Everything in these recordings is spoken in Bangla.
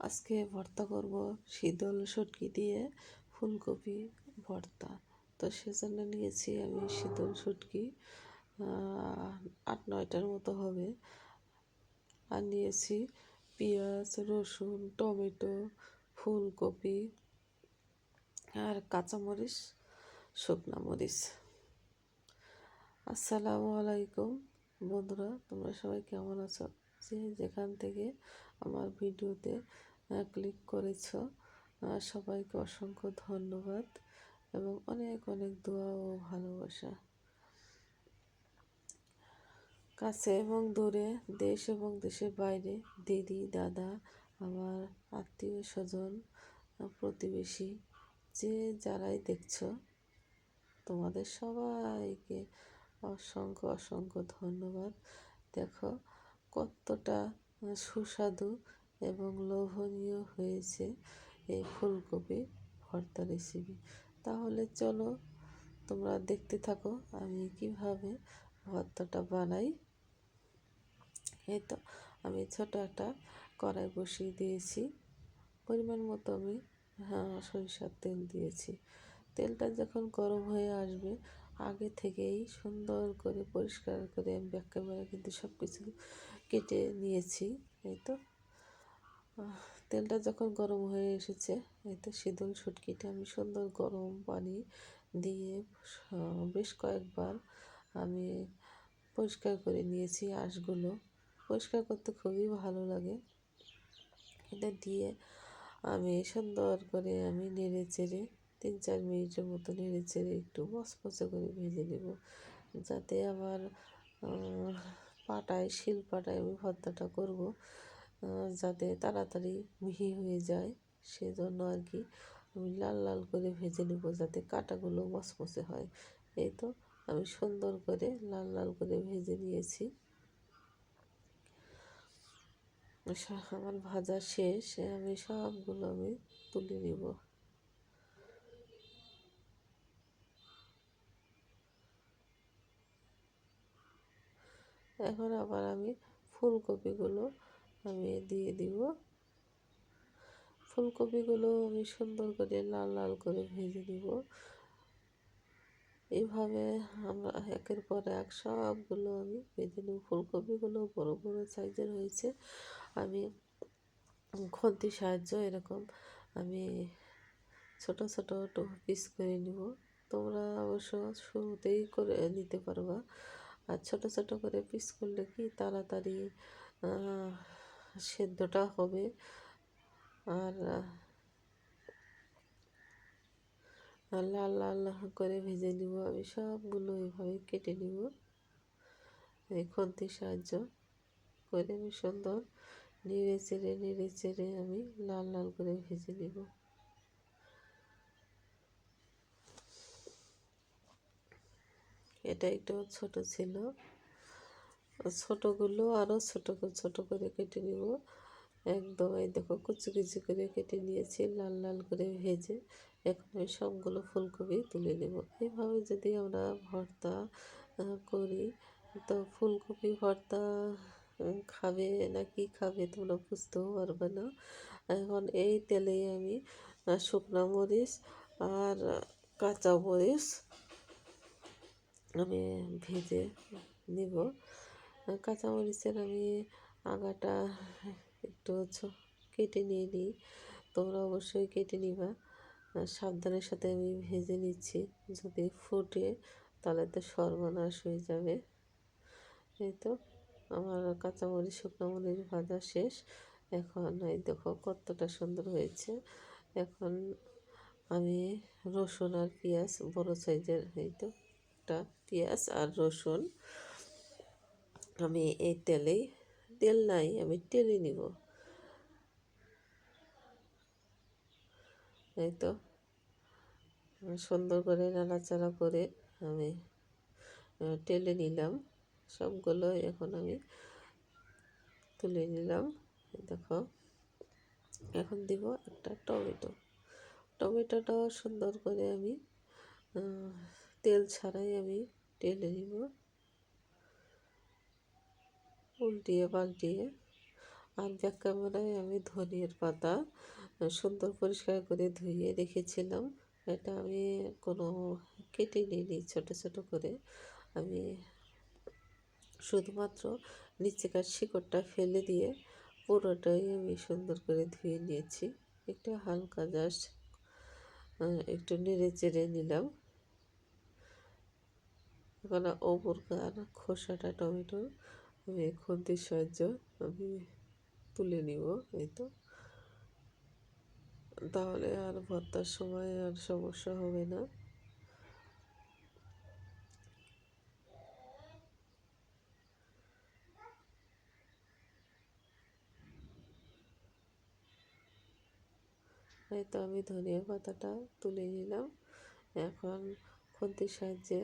আজকে ভর্তা করব শীতল শুটকি দিয়ে ফুলকপি ভর্তা। তো সেজন্য নিয়েছি আমি শীতল শুটকি। আট নয়টার মতো হবে। আর নিয়েছি পেঁয়াজ, রসুন, টমেটো, ফুলকপি আর কাঁচামরিচ, শুকনা মরিচ। আসসালামু আলাইকুম বন্ধুরা, তোমরা সবাই কেমন আছো? যে যেখান থেকে আমার ভিডিওতে ক্লিক করেছ সবাইকে অসংখ্য ধন্যবাদ এবং অনেক অনেক দোয়া ও ভালোবাসা। কাছে এবং দূরে, দেশ এবং দেশের বাইরে, দিদি, দাদা, আমার আত্মীয় স্বজন প্রতিবেশী, যে যারাই দেখছ, তোমাদের সবাইকে অসংখ্য অসংখ্য ধন্যবাদ। দেখো কতটা সুস্বাদু এবং লোভনীয় হয়েছে এই ফুলকপি ভর্তা রেসিপি তাহলে চলো তোমরা দেখতে থাকো আমি কীভাবে ভর্তাটা বানাই। এই তো, আমি ছোট একটা কড়াই বসিয়ে দিয়েছি। পরিমাণ মতো আমি হ্যাঁ সরিষার তেল দিয়েছি। তেলটা যখন গরম হয়ে আসবে আগে থেকেই সুন্দর করে, পরিষ্কার করে আমি ব্যাক ক্যামেরা কিন্তু সব কিছু কেটে নিয়েছি, এই তো। তেলটা যখন গরম হয়ে এসেছে, এই তো শীতল সুটকিটা আমি সুন্দর গরম পানি দিয়ে বেশ কয়েকবার আমি পরিষ্কার করে নিয়েছি আঁশগুলো। পরিষ্কার করতে খুবই ভালো লাগে। এটা দিয়ে আমি সুন্দর করে আমি নেড়ে চেড়ে তিন চার মিনিটের মতো নেড়ে চেড়ে একটু মচমচে করে ভেজে নেব। যাতে আমার পাটায়, শিল পাটায় আমি ভর্তাটা করব যাতে তাড়াতাড়ি মিহি হয়ে যায়। সেজন্য আর কি আমি লাল লাল করে ভেজে নেব যাতে কাটাগুলো মচমচে হয়। এই তো আমি সুন্দর করে লাল লাল করে ভেজে নিয়েছি। আমার ভাজা শেষ, আমি সবগুলো আমি তুলে নিব। এখন আবার আমি ফুলকপিগুলো আমি দিয়ে দিব। ফুলকপিগুলো আমি সুন্দর করে লাল লাল করে ভেজে দিব এইভাবে আমরা একের পর এক সবগুলো আমি ভেজে নেব। ফুলকপিগুলো বড় বড় সাইজের হয়েছে। আমি খন্তি সাহায্য এরকম আমি ছোট ছোট পিস করে নিব। তোমরা অবশ্য শুরুতেই করে নিতে পারবা। আর ছোটো ছোটো করে পিস করলে কি তাড়াতাড়ি সেদ্ধটা হবে। আর লাল লাল করে ভেজে নিব আমি, সবগুলো এইভাবে কেটে নিব। এই খন্তির সাহায্য করে আমি সুন্দর নেড়ে চেড়ে নেড়ে চেড়ে আমি লাল লাল করে ভেজে নিব। এটা একটু ছোট ছিল। ছোটোগুলো আরও ছোটো ছোটো করে কেটে নিব। একদম এই দেখো কুচি কুচি করে কেটে নিয়েছি, লাল লাল করে ভেজে এখন আমি সবগুলো ফুলকপি তুলে নেব। এভাবে যদি আমরা ভর্তা করি, তো ফুলকপি ভর্তা খাবে না কি খাবে তোমরা বুঝতেও পারবে না। এখন এই তেলেই আমি শুকনো মরিচ আর কাঁচা মরিচ আমি ভেজে নিব। কাঁচামরিচের আমি আগাটা একটু কেটে নিয়ে নিই। তোমরা অবশ্যই কেটে নিবা। সাবধানের সাথে আমি ভেজে নিচ্ছি। যদি ফুটে, তাহলে তো সর্বনাশ হয়ে যাবে। এই তো, আমার কাঁচামরিচ, শুকনো মরিচ ভাজা শেষ। এখন এই দেখো কতটা সুন্দর হয়েছে। এখন আমি রসুন আর পেঁয়াজ বড় সাইজের, এই তো। একটা পেঁয়াজ আর রসুন আমি এই তেলেই, তেল নাই, আমি টেনে নিব। এই তো সুন্দর করে নাড়াচাড়া করে আমি টেলে নিলাম। সবগুলো এখন আমি তুলে নিলাম। দেখো, এখন দিব একটা টমেটো। টমেটোটাও সুন্দর করে আমি তেল ছাড়াই আমি টেলে নিব উল্টিয়ে পাল্টিয়ে। আর ব্যাক ক্যামেরায় আমি ধনিয়ার পাতা সুন্দর পরিষ্কার করে ধুয়ে রেখেছিলাম। এটা আমি কোনো কেটে নিইনি ছোটো ছোটো করে। আমি শুধুমাত্র নিচেকার শিকড়টা ফেলে দিয়ে পুরোটাই আমি সুন্দর করে ধুয়ে নিয়েছি। একটু হালকা জাস্ট একটু নেড়ে চেড়ে নিলাম। এখন ওপরকার খোসাটা টমেটো, আমি খুন্তির সাহায্য আমি তুলে নিব, এই তো। তাহলে আর ভর্তার সময় আর সমস্যা হবে না। তো আমি ধনিয়া পাতাটা তুলে নিলাম। এখন খুন্তির সাহায্যে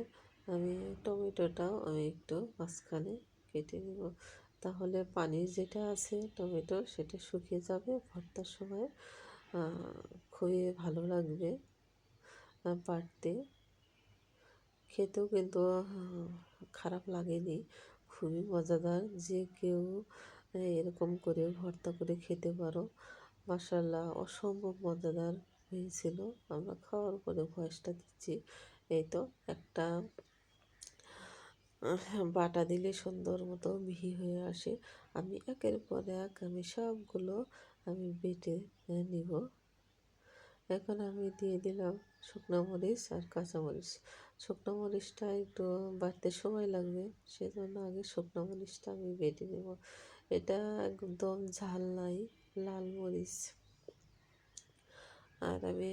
আমি টমেটোটাও আমি একটু মাঝখানে কেটে নিব। তাহলে পানির যেটা আছে টমেটো সেটা শুকিয়ে যাবে ভর্তার সময়। খুবই ভালো লাগবে পারতে। খেতেও কিন্তু খারাপ লাগেনি, খুবই মজাদার। যে কেউ এরকম করে ভর্তা করে খেতে পারো মাসাল্লাহ অসম্ভব মজাদার হয়েছিল। আমরা খাওয়ার পরে ভয়েসটা দিচ্ছি। এই তো, একটা বাটা দিলে সুন্দর মতো মিহি হয়ে আসে। আমি একের পর এক, আমি সবগুলো আমি বেটে নিব। এখন আমি দিয়ে দিলাম শুকনো মরিচ আর কাঁচামরিচ শুকনো মরিচটা একটু বাড়তে সময় লাগবে, সেজন্য আগে শুকনো মরিচটা আমি বেটে নেব। এটা একদম ঝাল নাই, লাল মরিচ। আর আমি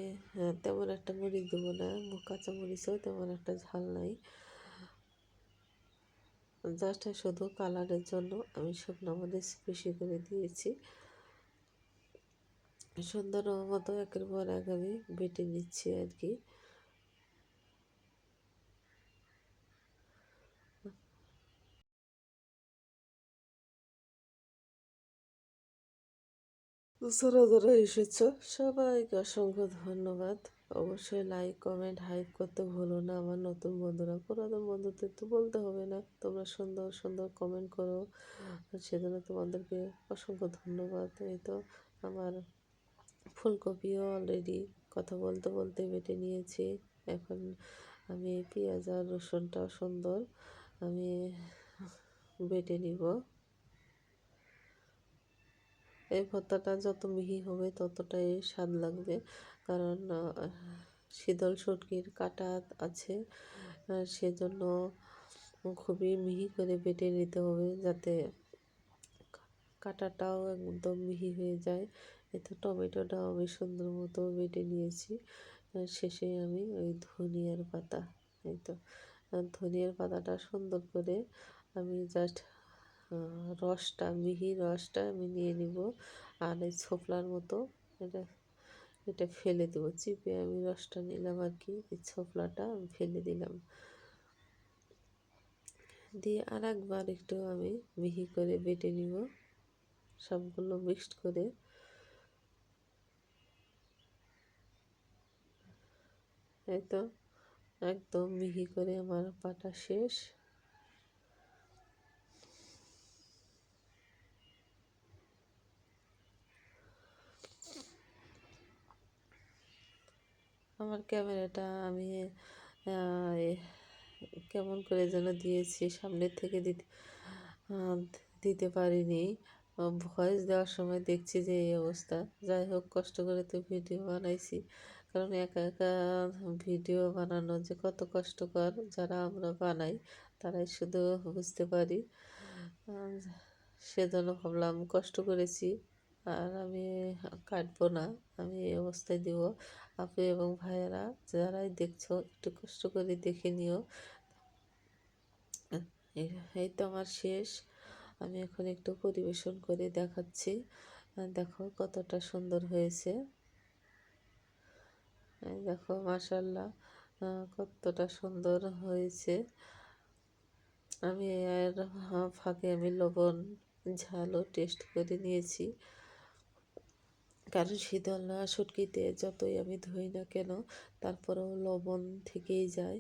তেমন একটা মরিচ দেবো না, কাঁচা মরিচও তেমন একটা ঝাল নাই। জাস্ট শুধু কালারের জন্য আমি শুকনো মরিচ বেশি করে দিয়েছি। সুন্দর মতো একের পর এক আমি বেটে নিচ্ছি আর কি। যারা এসেছ। সবাইকে অসংখ্য ধন্যবাদ। অবশ্যই লাইক কমেন্ট হাইপ করতে ভুলো না আমার নতুন বন্ধুরা। পুরাতন বন্ধুদের তো বলতে হবে না। তোমরা সুন্দর সুন্দর কমেন্ট করো। সেজন্য তোমাদেরকে অসংখ্য ধন্যবাদ। এই তো আমার ফুলকপিও অলরেডি কথা বলতে বলতে বেটে নিয়েছি। এখন আমি পেঁয়াজ আর রসুনটাও সুন্দর আমি বেটে নিব। এই ভর্তাটা যত মিহি হবে ততটাই স্বাদ লাগবে। কারণ শীতল সটকির কাটা আছে সেজন্য খুবই মিহি করে বেটে নিতে হবে যাতে কাটাটাও একদম মিহি হয়ে যায়। এতে টমেটোটাও আমি সুন্দর মতো বেটে নিয়েছি। শেষে আমি ওই ধনিয়ার পাতা, এই তো ধনিয়ার পাতাটা সুন্দর করে আমি জাস্ট রসটা, মিহি রসটা আমি নিয়ে নিব। আর এই ছোপলার মতো, এটা এটা ফেলে দেবো। চিপে আমি রসটা নিলাম আর কি ছোপলাটা আমি ফেলে দিলাম। দিয়ে আর একবার একটু আমি মিহি করে বেটে নিব, সবগুলো মিক্সড করে। এই তো, একদম মিহি করে আমার পাটা শেষ। আমার ক্যামেরাটা আমি কেমন করে যেন দিয়েছি, সামনের থেকে দিতে দিতে পারিনি। ভয়েস দেওয়ার সময় দেখছি যে এই অবস্থা। যাই হোক, কষ্ট করে তো ভিডিও বানাইছি। কারণ একা একা ভিডিও বানানো যে কত কষ্টকর, যারা আমরা বানাই, তারাই শুধু বুঝতে পারি। সেজন্য ভাবলাম কষ্ট করেছি। আর আমি কাটবো না, আমি এই অবস্থায় দিব। আপু এবং ভাইয়েরা, যারাই দেখছ, একটু কষ্ট করে দেখে নিও। এই তো আমার শেষ। আমি এখন একটু পরিবেশন করে দেখাচ্ছি। দেখো কতটা সুন্দর হয়েছে। দেখো মাসাল্লাহ কতটা সুন্দর হয়েছে। আমি এর ফাঁকে আমি লবণ ঝালও টেস্ট করে নিয়েছি। কারণ শীতল না শুটকিতে যতই আমি ধুই না কেন, তারপরেও লবণ থেকেই যায়।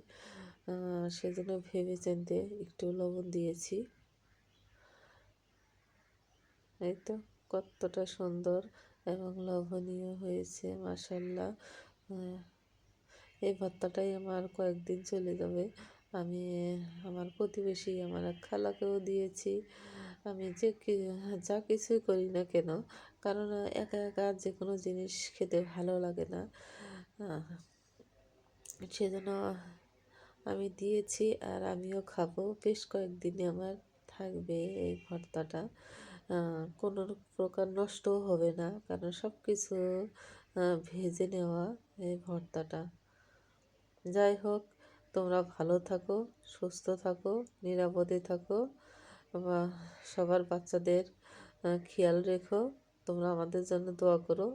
সেজন্য ভেবে চিনতে একটু লবণ দিয়েছি। এই তো, কতটা সুন্দর এবং লোভনীয় হয়েছে মাসাল্লাহ এই ভর্তাটাই আমার কয়েকদিন চলে যাবে। আমি, আমার প্রতিবেশী, আমার এক খালাকেও দিয়েছি। আমি যে যা কিছুই করি না কেন কারণ একা একা যে কোনো জিনিস খেতে ভালো লাগে না। সেজন্য আমি দিয়েছি আর আমিও খাব। বেশ কয়েকদিনে আমার থাকবে এই ভর্তাটা। কোনো প্রকার নষ্টও হবে না, কারণ সব কিছু ভেজে নেওয়া এই ভর্তাটা। যাই হোক, তোমরা ভালো থাকো, সুস্থ থাকো, নিরাপদে থাকো, বা সবার বাচ্চাদের খেয়াল রেখো। তোমরা আমাদের জন্য দোয়া করো।